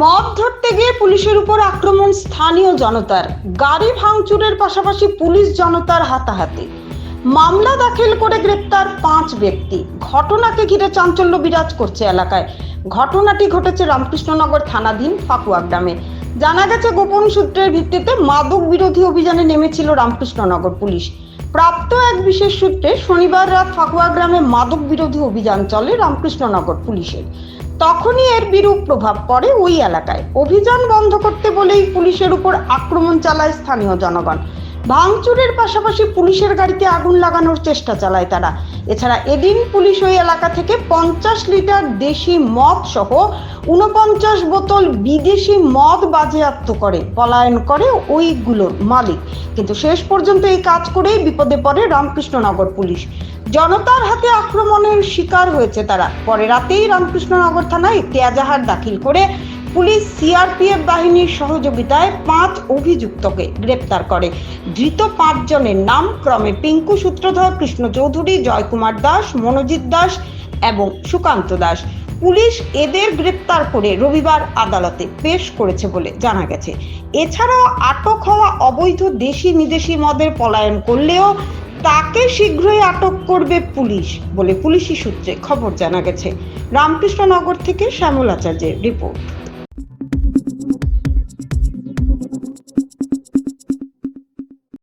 মদ ধরতে গিয়ে পুলিশের উপর আক্রমণ স্থানীয় জনতার। গাড়ি ভাঙচুরের পাশাপাশি পুলিশ জনতার হাতাহাতি। মামলা দাখিল করে গ্রেপ্তার পাঁচ ব্যক্তি। ঘটনাকে ঘিরে চাঞ্চল্য বিরাজ করছে এলাকায়। ঘটনাটি ঘটেছে রামকৃষ্ণনগর থানাধীন ফাকুয়া গ্রামে। জানা গেছে, গোপন সূত্রের ভিত্তিতে মাদক বিরোধী অভিযানে নেমেছিল রামকৃষ্ণনগর পুলিশ। প্রাপ্ত এক বিশেষ সূত্রে শনিবার রাত ফাকুয়া গ্রামে মাদক বিরোধী অভিযান চলে রামকৃষ্ণনগর পুলিশের। তখনই এর বিরূপ প্রভাব পড়ে ওই এলাকায়। অভিযান বন্ধ করতে বলেই পুলিশের উপর আক্রমণ চালায় স্থানীয় জনগণ। ভাঙচুরের পাশাপাশি পুলিশের গাড়িতে আগুন লাগানোর চেষ্টা চালায় তারা। এছাড়া এদিন পুলিশ ওই এলাকা থেকে পঞ্চাশ লিটার দেশি মদ সহ উনপঞ্চাশ বোতল বিদেশি মদ বাজেয়াপ্ত করে, পলায়ন করে ওইগুলোর মালিক। কিন্তু শেষ পর্যন্ত এই কাজ করেই বিপদে পড়ে রামকৃষ্ণনগর পুলিশ। জনতার হাতে আক্রমণের শিকার হয়েছে তারা। পরে রাতেই রামকৃষ্ণনগর থানায় একটি এজাহার দাখিল করে পুলিশ সিআরপিএফ বাহিনীর সহযোগিতায় পাঁচ অভিযুক্তকে গ্রেপ্তার করে। ধৃত পাঁচজনের নাম ক্রমে পিঙ্কু সূত্রধর, কৃষ্ণ চৌধুরী, জয়কুমার দাস, মনোজিৎ দাস এবং সুকান্ত দাস। পুলিশ এদের গ্রেপ্তার করে রবিবার আদালতে পেশ করেছে বলে জানা গেছে। এছাড়াও আটক হওয়া অবৈধ দেশি বিদেশি মদের পলায়ন করলেও তাকে শীঘ্রই আটক করবে পুলিশ বলে পুলিশি সূত্রে খবর জানা গেছে। রামকৃষ্ণনগর থেকে শ্যামল আচার্যের রিপোর্ট।